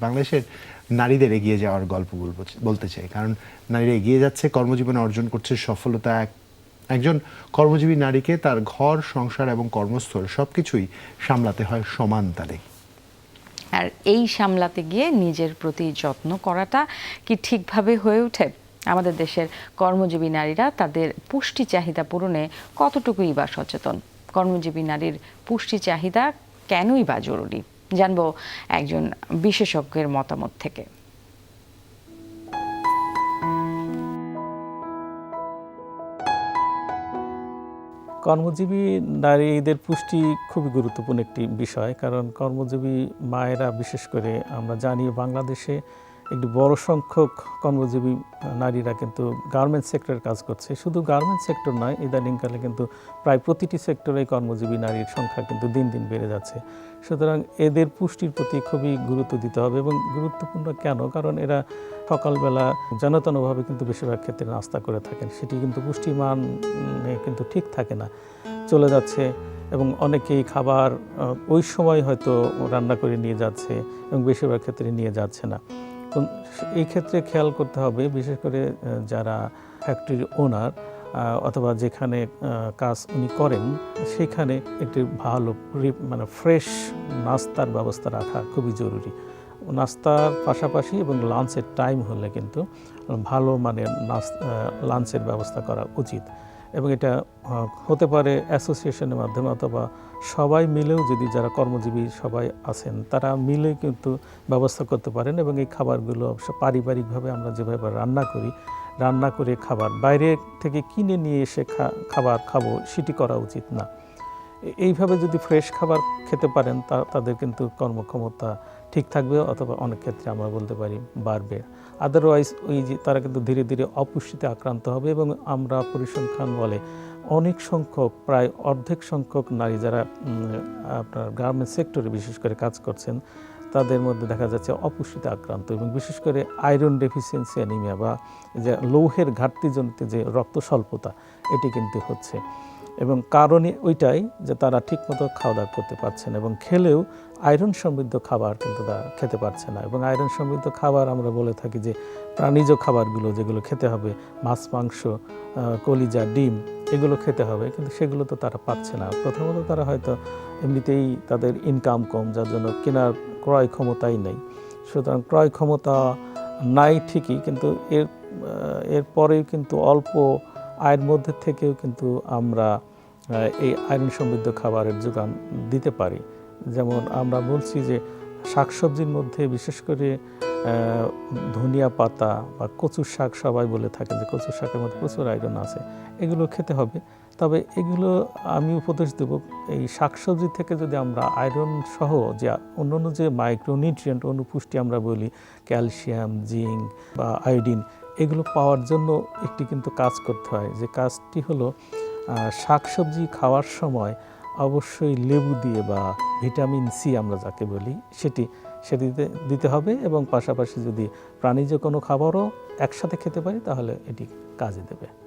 বাংলাদেশের নারীদের এগিয়ে যাওয়ার গল্প বলতে চাই। কারণ নারীরা এগিয়ে যাচ্ছে, কর্মজীবনে অর্জন করছে, সফলতা এক একজন কর্মজীবী নারীকে তার ঘর, সংসার এবং কর্মস্থল সবকিছুই সামলাতে হয় সমান তালে। আর এই সামলাতে গিয়ে নিজের প্রতি যত্ন করাটা কি ঠিকভাবে হয়ে ওঠে? আমাদের দেশের কর্মজীবী নারীরা তাদের পুষ্টি চাহিদা পূরণে কতটুকুই বা সচেতন? কর্মজীবী নারীর পুষ্টি চাহিদা কেনই বা জরুরি? জানব একজন বিশেষজ্ঞের মতামত থেকে। কর্মজীবী নারীদের পুষ্টি খুবই গুরুত্বপূর্ণ একটি বিষয়, কারণ কর্মজীবী মায়েরা বিশেষ করে আমরা জানি বাংলাদেশে একটি বড় সংখ্যক কর্মজীবী নারীরা কিন্তু গার্মেন্টস সেক্টরে কাজ করছে। শুধু গার্মেন্টস সেক্টর নয়, ইদানিংকালে কিন্তু প্রায় প্রতিটি সেক্টরে কর্মজীবী নারীর সংখ্যা কিন্তু দিন দিন বেড়ে যাচ্ছে। সুতরাং এদের পুষ্টির প্রতি খুবই গুরুত্ব দিতে হবে এবং গুরুত্বপূর্ণ কেন? কারণ এরা সকালবেলা জনতনভাবে কিন্তু বেশিরভাগ ক্ষেত্রে নাস্তা করে থাকেন। সেটি কিন্তু পুষ্টিমান কিন্তু ঠিক থাকে না। চলে যাচ্ছে এবং অনেকেই খাবার ওই সময় হয়তো রান্না করে নিয়ে যাচ্ছে এবং বেশিরভাগ ক্ষেত্রে নিয়ে যাচ্ছে না। এই ক্ষেত্রে খেয়াল করতে হবে, বিশেষ করে যারা ফ্যাক্টরির ওনার অথবা যেখানে কাজ উনি করেন, সেখানে একটি ভালো মানে ফ্রেশ নাস্তার ব্যবস্থা রাখা খুবই জরুরি। নাস্তার পাশাপাশি এবং লাঞ্চের টাইম হলে কিন্তু ভালো মানে লাঞ্চের ব্যবস্থা করা উচিত। এবং এটা হতে পারে অ্যাসোসিয়েশনের মাধ্যমে অথবা সবাই মিলেও যদি যারা কর্মজীবী সবাই আছেন, তারা মিলে কিন্তু ব্যবস্থা করতে পারেন এবং এই খাবারগুলো পারিবারিকভাবে আমরা যেভাবে রান্না করি, রান্না করে খাবার, বাইরে থেকে কিনে নিয়ে এসে খাবার খাব সেটি করা উচিত না। এইভাবে যদি ফ্রেশ খাবার খেতে পারেন, তা তাদের কিন্তু কর্মক্ষমতা ঠিক থাকবে অথবা অনেক ক্ষেত্রে আমরা বলতে পারি বাড়বে। আদারওয়াইজ ওই যে তারা কিন্তু ধীরে ধীরে অপুষ্টিতে আক্রান্ত হবে এবং আমরা পরিসংখ্যান বলে অনেক সংখ্যক, প্রায় অর্ধেক সংখ্যক নারী যারা আপনার গার্মেন্টস সেক্টরে বিশেষ করে কাজ করছেন, তাদের মধ্যে দেখা যাচ্ছে অপুষ্টিতে আক্রান্ত এবং বিশেষ করে আয়রন ডেফিসিয়েন্সি অ্যানিমিয়া বা যে লৌহের ঘাটতিজনিত যে রক্ত স্বল্পতা এটি কিন্তু হচ্ছে। এবং কারণে ওইটাই যে তারা ঠিকমতো খাওয়া দাওয়া করতে পারছে না এবং খেলেও আয়রন সমৃদ্ধ খাবার কিন্তু তারা খেতে পারছে না। এবং আয়রন সমৃদ্ধ খাবার আমরা বলে থাকি যে প্রাণীজ খাবারগুলো যেগুলো খেতে হবে, মাছ, মাংস কলিজা, ডিম, এগুলো খেতে হবে, কিন্তু সেগুলো তো তারা পাচ্ছে না। প্রথমত তারা হয়তো এমনিতেই তাদের ইনকাম কম, যার জন্য কেনার ক্রয় ক্ষমতাই নেই। সুতরাং ক্রয় ক্ষমতা নাই ঠিকই, কিন্তু এর এরপরেও কিন্তু অল্প আয়ের মধ্যে থেকেও কিন্তু আমরা এই আয়রন সমৃদ্ধ খাবারের যোগান দিতে পারি। যেমন আমরা বলছি যে শাকসবজির মধ্যে বিশেষ করে ধনিয়া পাতা বা কচুর শাক সবাই বলে থাকে যে কচুর শাকের মধ্যে প্রচুর আয়রন আছে, এগুলো খেতে হবে। তবে এগুলো আমি উপদেশ দেব, এই শাকসবজি থেকে যদি আমরা আয়রন সহ যে অন্যান্য যে মাইক্রোনিউট্রিয়েন্ট অনুপুষ্টি আমরা বলি, ক্যালসিয়াম, জিঙ্ক বা আয়োডিন, এগুলো পাওয়ার জন্য একটি কিন্তু কাজ করতে হয়। যে কাজটি হলো শাকসবজি খাওয়ার সময় অবশ্যই লেবু দিয়ে বা ভিটামিন সি আমরা যাকে বলি, সেটি সেটি দিতে- দিতে হবে এবং পাশাপাশি যদি প্রাণীজ কোনো খাবারও একসাথে খেতে পারি, তাহলে এটি কাজে দেবে।